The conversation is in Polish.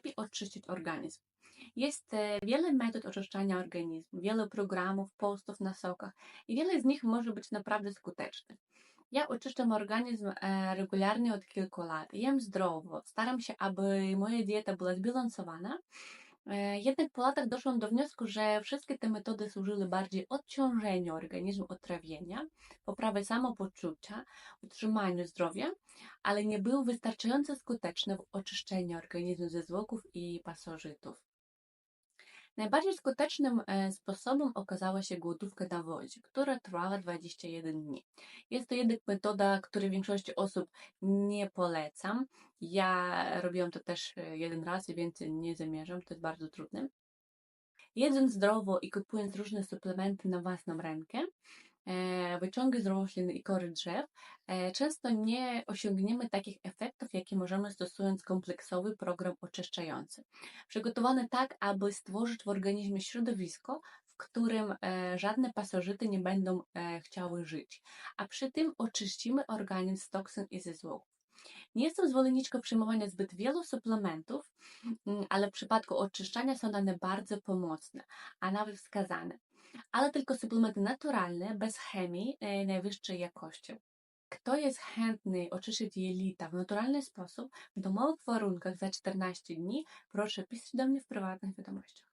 najlepiej oczyścić organizm. Jest e, wiele metod oczyszczania organizmu, wiele programów, postów na sokach i wiele z nich może być naprawdę skutecznych. Ja oczyszczam organizm e, regularnie od kilku lat. Jem zdrowo, staram się, aby moja dieta była zbilansowana. E, Jednak po latach doszłam do wniosku, że wszystkie te metody służyły bardziej odciążeniu organizmu od trawienia, poprawie samopoczucia, utrzymaniu zdrowia, ale nie były wystarczająco skuteczne w oczyszczeniu organizmu ze zwłoków i pasożytów. Najbardziej skutecznym e, sposobem okazała się głodówka na wodzie, która trwała 21 dni. Jest to jednak metoda, której większości osób nie polecam. Ja robiłam to też e, jeden raz i więcej nie zamierzam, to jest bardzo trudne. Jedząc zdrowo i kupując różne suplementy na własną rękę, wyciągi z roślin i kory drzew, e, często nie osiągniemy takich efektów, jakie możemy stosując kompleksowy program oczyszczający. Przygotowany tak, aby stworzyć w organizmie środowisko, w którym e, żadne pasożyty nie będą e, chciały żyć, a przy tym oczyścimy organizm z toksyn i ze złowów. Nie jestem zwolenniczką przyjmowania zbyt wielu suplementów, mm, ale w przypadku oczyszczania są one bardzo pomocne, a nawet wskazane. Ale tylko suplementy naturalne, bez chemii e, najwyższej jakości. Kto jest chętny oczyścić jelita w naturalny sposób, w domowych warunkach za 14 dni, proszę pisać do mnie w prywatnych wiadomościach.